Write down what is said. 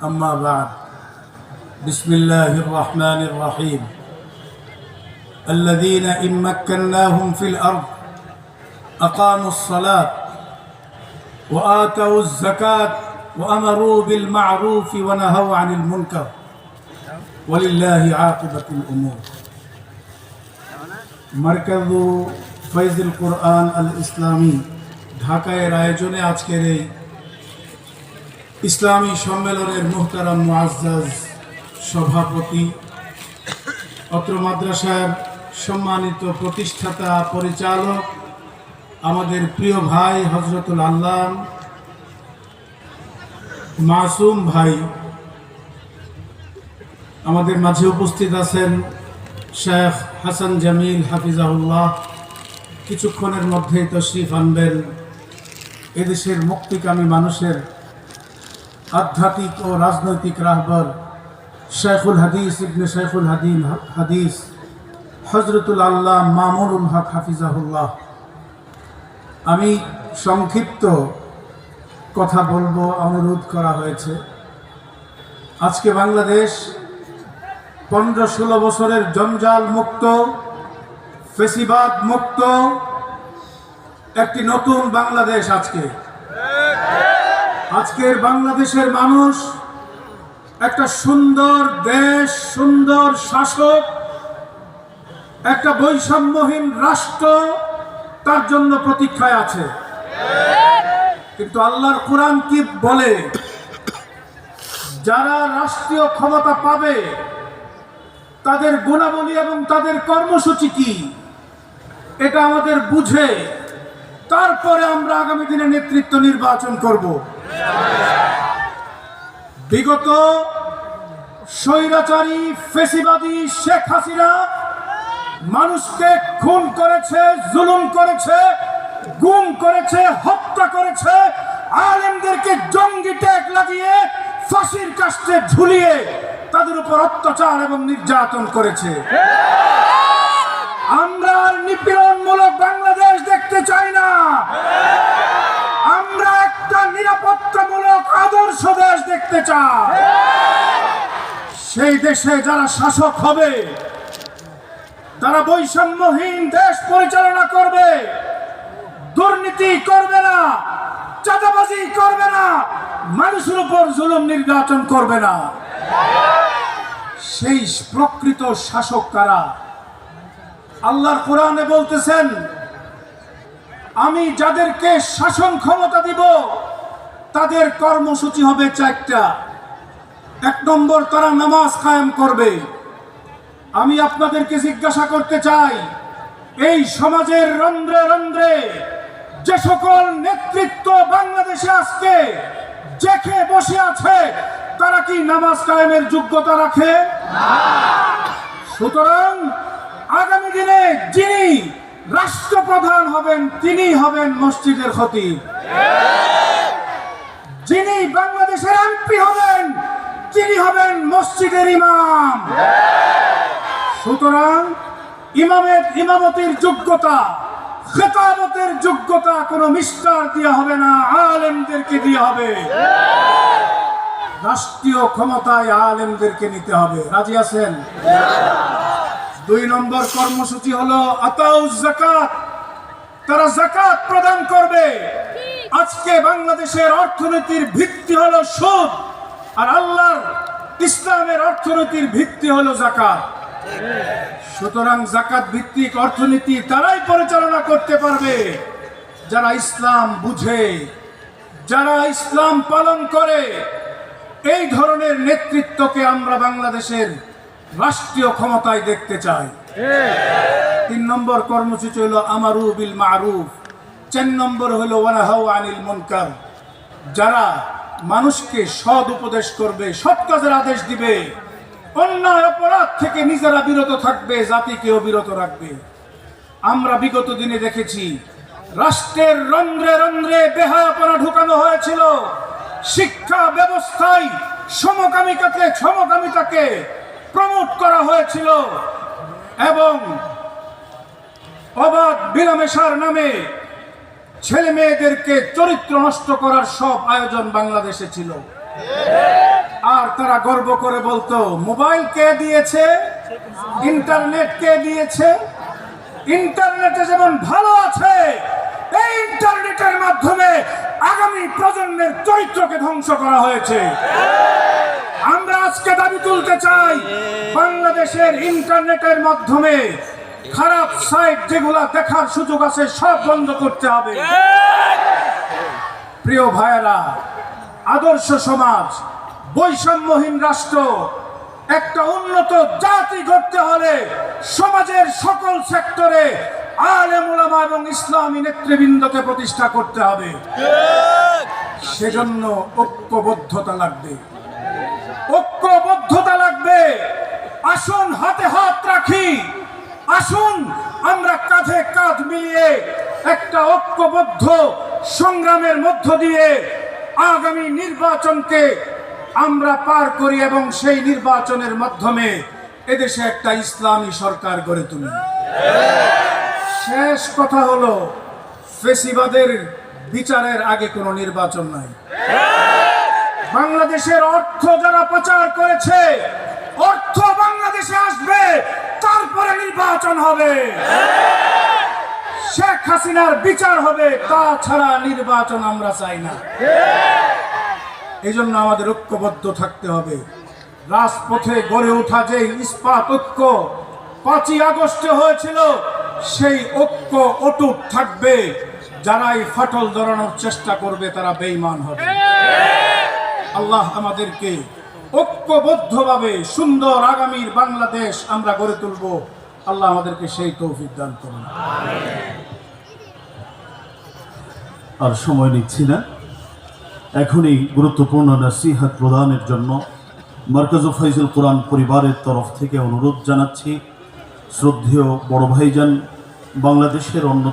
أما بعد بسم الله الرحمن الرحيم الذين إن مكناهم في الأرض أقاموا الصلاة وآتوا الزكاة وأمروا بالمعروف ونهوا عن المنكر ولله عاقبة الأمور مركز ফৈজ কোরআন আল ইসলামী ঢাকায়ের আয়োজনে আজকের এই ইসলামী সম্মেলনের মোহতারাম মুআজ্জাজ সভাপতি, অত্র মাদ্রাসার সম্মানিত প্রতিষ্ঠাতা, পরিচালক, আমাদের প্রিয় ভাই হজরতুল আল্লাহ মাসুম ভাই। আমাদের মাঝে উপস্থিত আছেন শেখ হাসান জামিল হাফিজাহুল্লাহ। কিছুক্ষণের মধ্যেই তশরিফ আনবেন। এদেশের মুক্তিকামী মানুষের আধ্যাত্মিক ও রাজনৈতিক রাহবর শেখুল হাদিস ইবনে শেখুল হাদিম হাদিস হজরতুল আল্লাহ মামুনুল হক হাফিজাহুল্লাহ। আমি সংক্ষিপ্ত কথা বলব, অনুরোধ করা হয়েছে। আজকে বাংলাদেশ পনেরো ষোলো বছরের জঞ্জাল মুক্ত, ফেসিবাদ মুক্ত, একটি নতুন বাংলাদেশ আজকে। আজকের বাংলাদেশের মানুষ একটা সুন্দর দেশ, সুন্দর শাসক, একটা বৈষম্যহীন রাষ্ট্র, তার জন্য প্রতীক্ষায় আছে। কিন্তু আল্লাহর কোরআন কি বলে? যারা রাষ্ট্রীয় ক্ষমতা পাবে, তাদের গুণাবলী এবং তাদের কর্মসূচি কি? এটা আমাদের বুঝে তারপরে আমরা আগামী দিনে নেতৃত্ব নির্বাচন করব। বিগত স্বৈরাচারী ফেসিবাদী শেখ হাসিনা মানুষকে খুন করেছে, জুলুম করেছে, গুম করেছে, হত্যা করেছে, আলেমদেরকে জঙ্গি ট্যাগ লাগিয়ে, ফাঁসির কাস্টে ঝুলিয়ে তাদের উপর অত্যাচার এবং নির্যাতন করেছে। আমরা নিপীড়নমূলক দেখতে চাই সেই দেশে যারা শাসক হবে, তারা বৈষম্যহীন দেশ পরিচালনা করবে। দুর্নীতি করবে না, চাঁদাবাজি করবে না, মানুষের উপর জুলুম নির্যাতন করবে না। সেই প্রকৃত শাসক কারা? আল্লাহর কোরআনে বলতেছেন, আমি যাদেরকে শাসন ক্ষমতা দিব তাদের কর্মসূচি হবে চারটা। এক নম্বর তারা নামাজ কায়েম করবে। আমি আপনাদেরকে জিজ্ঞাসা করতে চাই, এই সমাজের রন্ধ্রে রন্ধ্রে যে সকল নেতৃত্ব বাংলাদেশে আজকে জেখে বসে আছে, তারা কি নামাজ কায়েমের যোগ্যতা রাখে? সুতরাং আগামী দিনে যিনি রাষ্ট্রপ্রধান হবেন তিনি হবেন মসজিদের খতিব। যিনি বাংলাদেশের এমপি হবেন, তিনি হবেন মসজিদের ইমাম। সুতরাং ইমামের ইমামতির যোগ্যতা, খেতাবতের যোগ্যতা কোনো মিস্টার দিয়ে হবে না, আলেমদেরকে দিয়ে হবে। রাষ্ট্রীয় ক্ষমতায় আলেমদেরকে নিতে হবে। রাজি আছেন? দুই নম্বর কর্মসূচি হলো আতাউজ জাকাত তারা জাকাত প্রদান করবে। আজকে বাংলাদেশের অর্থনীতির ভিত্তি হলো সুদ, আর আল্লাহর ইসলামের অর্থনীতির ভিত্তি হলো জাকাত। সুতরাং জাকাত ভিত্তিক অর্থনীতি তারাই পরিচালনা করতে পারবে। যারা ইসলাম বুঝে, যারা ইসলাম পালন করে, এই ধরনের নেতৃত্বকে আমরা বাংলাদেশের রাষ্ট্রীয় ক্ষমতায় দেখতে চাই। তিন নম্বর কর্মসূচি হলো আমারু বিল মারুফ। চার নম্বর হলো, ওয়ানাহাউ আনিল মুনকার। যারা মানুষকে সৎ উপদেশ করবে, সৎ কাজের আদেশ দিবে, অন্যায় অপরাধ থেকে নিজেরা বিরত থাকবে, জাতিকেও বিরত রাখবে। আমরা বিগত দিনে দেখেছি, রাষ্ট্রের রন্ধ্রে রন্ধ্রে বেহায়াপনা ঢুকানো হয়েছিল। শিক্ষা ব্যবস্থায় সমকামিতাকে সমকামিতাকে প্রমোট করা হয়েছিল এবং অবাধ বিলামেশার নামে ছেলে মেয়েদেরকে চরিত্র নষ্ট করার সব আয়োজন বাংলাদেশে ছিল। আর তারা গর্ব করে বলতো, মোবাইল কে দিয়েছে? ইন্টারনেট কে দিয়েছে? ইন্টারনেটে যেমন ভালো আছে, এই ইন্টারনেটের মাধ্যমে আগামী প্রজন্মের চরিত্রকে ধ্বংস করা হয়েছে। আমরা আজকে দাবি তুলতে চাই, বাংলাদেশের ইন্টারনেটের মাধ্যমে খারাপ সাইট যেগুলা দেখার সুযোগ আছে, সব বন্ধ করতে হবে। প্রিয় ভাইয়েরা, আদর্শ সমাজ, বৈষম্যহীন রাষ্ট্র, একটা উন্নত জাতি গড়তে হলে সমাজের সকল সেক্টরে আলেম ওলামা এবং ইসলামী নেতৃবৃন্দকে প্রতিষ্ঠা করতে হবে। সেজন্য ঐক্যবদ্ধতা লাগবে। ঐক্যবদ্ধতা লাগবে। আসন হাতে হাত রাখি। আসুন, আমরা কাঁধে কাঁধ মিলিয়ে একটা ঐক্যবদ্ধ সংগ্রামের মধ্য দিয়ে আগামী নির্বাচনকে আমরা পার করি এবং সেই নির্বাচনের মাধ্যমে এদেশে একটা ইসলামী সরকার গড়ে তুলি। শেষ কথা হলো, ফেসিবাদের বিচারের আগে কোনো নির্বাচন নাই। বাংলাদেশের অর্থ যারা পাচার করেছে, অর্থ বাংলাদেশে আসবে তারপরে নির্বাচন হবে। শেখ হাসিনার বিচার হবে, তাছাড়া নির্বাচন আমরা চাই না। এই জন্য আমাদের ঐক্যবদ্ধ থাকতে হবে। রাজপথে গড়ে ওঠা যে ইস্পাত ঐক্য পাঁচই আগস্টে হয়েছিল, সেই ঐক্য অটুট থাকবে। যারাই ফাটল ধরানোর চেষ্টা করবে, তারা বেইমান হবে। আল্লাহ আমাদেরকে ঐক্যবদ্ধভাবে সুন্দর আগামীর বাংলাদেশ আমরা গড়ে তুলব। আল্লাহ আমাদেরকে সেই তৌফিক দান করুন। আর সময় নিচ্ছি না। এখনই গুরুত্বপূর্ণ নসিহাত প্রদানের জন্য মার্কাজ ফাইজুল কোরআন পরিবারের তরফ থেকে অনুরোধ জানাচ্ছি। শ্রদ্ধেয় বড় ভাইজান, বাংলাদেশের অন্য